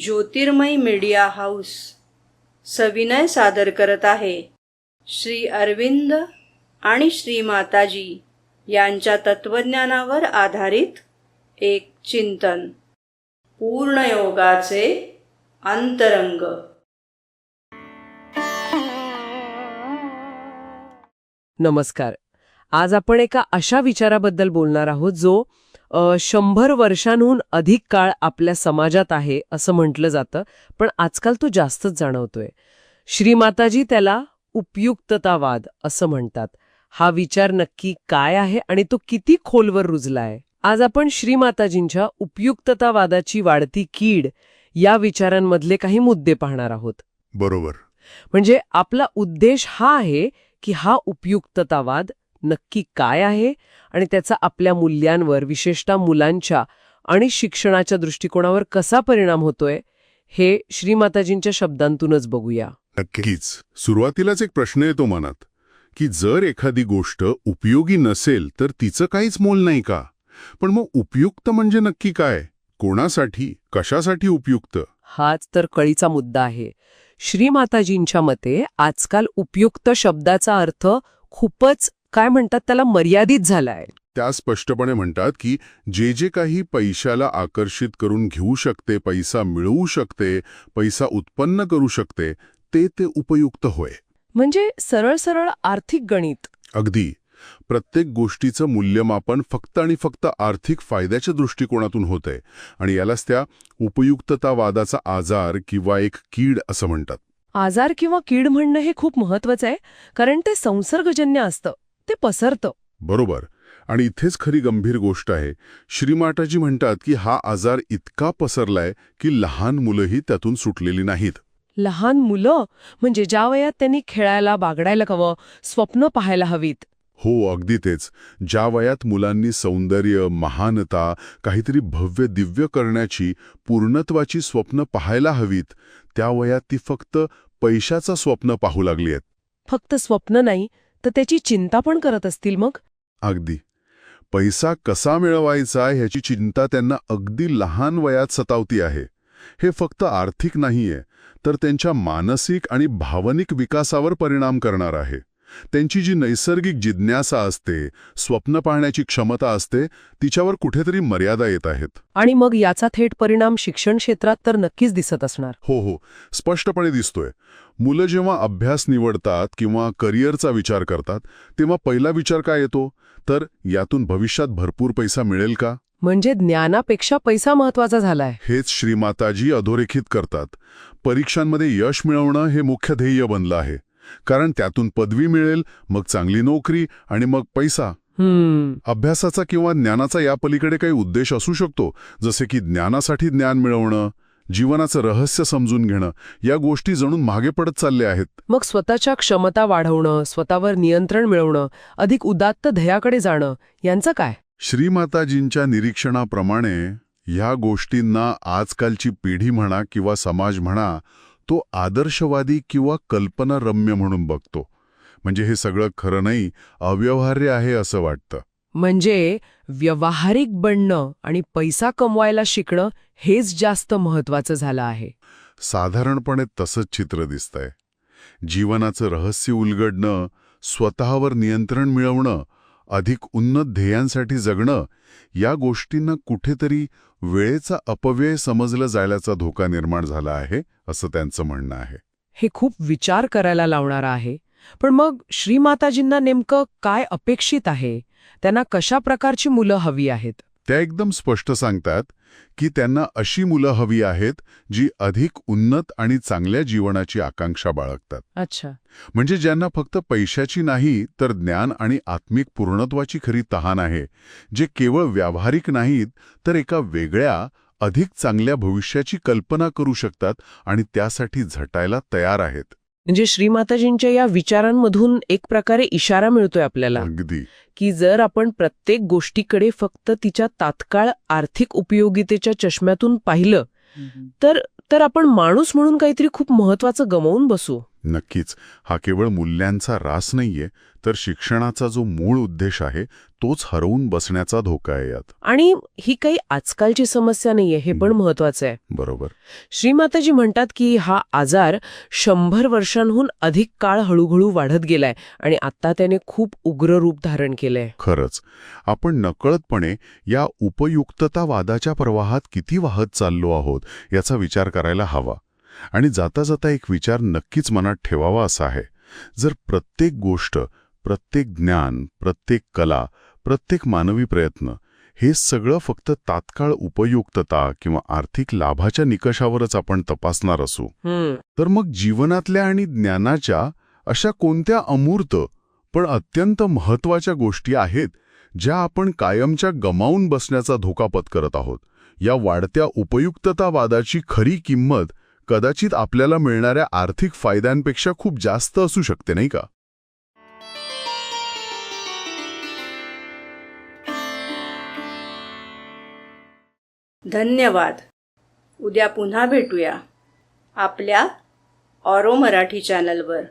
ज्योतिर्मय media house सविनय सादर करत आहे. श्री अरविंद आणि श्री माताजी यांच्या तत्वज्ञानावर आधारित एक चिंतन. पूर्णयोगाचे अंतरंग. नमस्कार. आज आपण एका अशा विचाराबद्दल बोलणार आहोत जो शंभर वर्षांहून अधिक काळ आपल्या समाजात आहे असं म्हटलं जातं पण आजकाल तो जास्तच जाणवतोय. श्रीमाताजी त्याला उपयुक्ततावाद असं म्हणतात. हा विचार नक्की काय आहे आणि तो किती खोलवर रुजलाय? आज आपण श्रीमाताजींच्या उपयुक्ततावादाची वाढती कीड या विचारांमधले काही मुद्दे पाहणार आहोत. बरोबर. म्हणजे आपला उद्देश हा आहे की हा उपयुक्ततावाद नक्की काय आहे आणि त्याचा आपल्या मूल्यांवर विशेषतः मुलांच्या आणि शिक्षणाच्या दृष्टिकोनावर कसा परिणाम होतोय हे श्रीमाताजींच्या शब्दांतूनच बघूया. नक्कीच. सुरुवातीलाच एक प्रश्न येतो मनात की जर एखादी गोष्ट उपयोगी नसेल तर तिचं काहीच मोल नाही का? पण मग उपयुक्त म्हणजे नक्की काय? कोणासाठी? कशासाठी उपयुक्त? हाच तर कळीचा मुद्दा आहे. श्रीमाताजींच्या मते आजकाल उपयुक्त शब्दाचा अर्थ खूपच काय म्हणतात त्याला? मर्यादित झालाय. त्या स्पष्टपणे म्हणतात की जे जे काही पैशाला आकर्षित करून घेऊ शकते पैसा मिळवू शकते पैसा उत्पन्न करू शकते ते ते उपयुक्त होय. म्हणजे सरळ सरळ आर्थिक गणित. अगदी. प्रत्येक गोष्टीचं मूल्यमापन फक्त आणि फक्त आर्थिक फायद्याच्या दृष्टिकोनातून होतंय. आणि यालाच त्या उपयुक्ततावादाचा आजार किंवा एक कीड असं म्हणतात. आजार किंवा कीड म्हणणं हे खूप महत्वाचं आहे कारण ते संसर्गजन्य असतं. ते पसरतं. बरोबर. आणि इथेच खरी गंभीर गोष्ट आहे. श्रीमाताजी म्हणतात की हा आजार इतका पसरलाय की लहान मुलंही त्यातून सुटलेली नाहीत. लहान मुलं? म्हणजे ज्या वयात त्यांनी खेळायला बागडायला हवं स्वप्न पाहायला हवीत. हो अगदी तेच. ज्या वयात मुलांनी सौंदर्य महानता काहीतरी भव्य दिव्य करण्याची पूर्णत्वाची स्वप्न पाहायला हवीत त्या वयात ती फक्त पैशाचं स्वप्न पाहू लागली आहेत. फक्त स्वप्न नाही तर त्याची चिंता पण करत असतील मग? अगदी. पैसा कसा मिळवायचा ह्याची चिंता त्यांना अगदी लहान वयात सतावती आहे. हे फक्त आर्थिक नाहीये तर त्यांच्या मानसिक आणि भावनिक विकासावर परिणाम करणार आहे. त्यांची जी नैसर्गिक जिज्ञासा असते स्वप्न पाहण्याची क्षमता असते तिच्यावर कुठेतरी मर्यादा येत आहेत. आणि मग याचा थेट परिणाम शिक्षण क्षेत्रात तर नक्कीच दिसत असणार. हो हो. स्पष्टपणे दिसतोय. मुलं जेव्हा अभ्यास निवडतात किंवा करिअरचा विचार करतात तेव्हा पहिला विचार काय येतो? तर यातून भविष्यात भरपूर पैसा मिळेल का? म्हणजे ज्ञानापेक्षा पैसा महत्त्वाचा झालाय. हेच श्रीमाताजी अधोरेखित करतात. परीक्षांमध्ये यश मिळवणं हे मुख्य ध्येय बनलं आहे. कारण त्यातून पदवी मिळेल मग चांगली नोकरी आणि मग पैसा. अभ्यासाचा किंवा ज्ञानाचा या पलीकडे काही उद्देश असू शकतो जसे की ज्ञानासाठी ज्ञान मिळवणं जीवनाचं रहस्य समजून घेणं या गोष्टी जणून मागे पडत चालल्या आहेत. मग स्वतःच्या क्षमता वाढवणं स्वतःवर नियंत्रण मिळवणं अधिक उदात्त ध्येयाकडे जाणं यांचं काय? श्रीमाताजींच्या निरीक्षणाप्रमाणे ह्या गोष्टींना आजकालची पिढी म्हणा किंवा समाज म्हणा तो आदर्शवादी किंवा कल्पनारम्य म्हणून बघतो. म्हणजे हे सगळं खरं नाही अव्यवहार्य आहे असं वाटतं. म्हणजे व्यावहारिक बनणं आणि पैसा कमवायला शिकणं हेच जास्त महत्वाचं झालं आहे. साधारणपणे तसंच चित्र दिसतंय. जीवनाचं रहस्य उलगडणं स्वतःवर नियंत्रण मिळवणं अधिक उन्नत ध्येयांसाठी जगणं या गोष्टींना कुठेतरी वेळेचा अपव्यय समजलं जायलाचा धोका निर्माण झाला आहे असं त्यांचं म्हणणं आहे. हे खूप विचार करायला लावणारं आहे. पण मग श्रीमाताजींना नेमकं काय अपेक्षित आहे? त्यांना कशा प्रकारची मुलं हवी आहेत? त्या एकदम स्पष्ट सांगतात की त्यांना अशी मुलं हवी आहेत जी अधिक उन्नत आणि चांगल्या जीवनाची आकांक्षा बाळगतात. अच्छा. म्हणजे ज्यांना फक्त पैशाची नाही तर ज्ञान आणि आत्मिक पूर्णत्वाची खरी तहान आहे. जे केवळ व्यावहारिक नाहीत तर एका वेगळ्या अधिक चांगल्या भविष्याची कल्पना करू शकतात आणि त्यासाठी झटायला तयार आहेत. म्हणजे श्रीमाताजींच्या या विचारांमधून एक प्रकारे इशारा मिळतोय आपल्याला. अगदी. की जर आपण प्रत्येक गोष्टीकडे फक्त तिच्या तात्काळ आर्थिक उपयोगितेच्या चष्म्यातून पाहिलं तर तर आपण माणूस म्हणून काहीतरी खूप महत्वाचं गमावून बसू. नक्कीच. हा केवळ मूल्यांचा रास नाहीये तर शिक्षणाचा जो मूळ उद्देश आहे तोच हरवून बसण्याचा धोका आहे यात. आणि ही काही आजकालची समस्या नाहीये हे पण महत्वाचं आहे. बरोबर. श्रीमाताजी म्हणतात की हा आजार शंभर वर्षांहून अधिक काळ हळूहळू वाढत गेलाय आणि आता त्याने खूप उग्र रूप धारण केलंय. खरंच. आपण नकळतपणे या उपयुक्ततावादाच्या प्रवाहात किती वाहत चाललो आहोत याचा विचार करायला हवा. आणि जाता जाता एक विचार नक्कीच मनात ठेवावा असा आहे. जर प्रत्येक गोष्ट प्रत्येक ज्ञान प्रत्येक कला प्रत्येक मानवी प्रयत्न हे सगळं फक्त तात्काळ उपयुक्तता किंवा आर्थिक लाभाच्या निकषावरच आपण तपासणार असू तर मग जीवनातल्या आणि ज्ञानाच्या अशा कोणत्या अमूर्त पण अत्यंत महत्त्वाच्या गोष्टी आहेत ज्या आपण कायमच्या गमावून बसण्याचा धोका पत्करत आहोत? या वाढत्या उपयुक्ततावादाची खरी किंमत कदाचित आपल्याला मिळणाऱ्या आर्थिक फायद्यांपेक्षा खूप जास्त असू शकते नाही का? धन्यवाद. उद्या पुन्हा भेटूया आपल्या ऑरो मराठी चॅनलवर.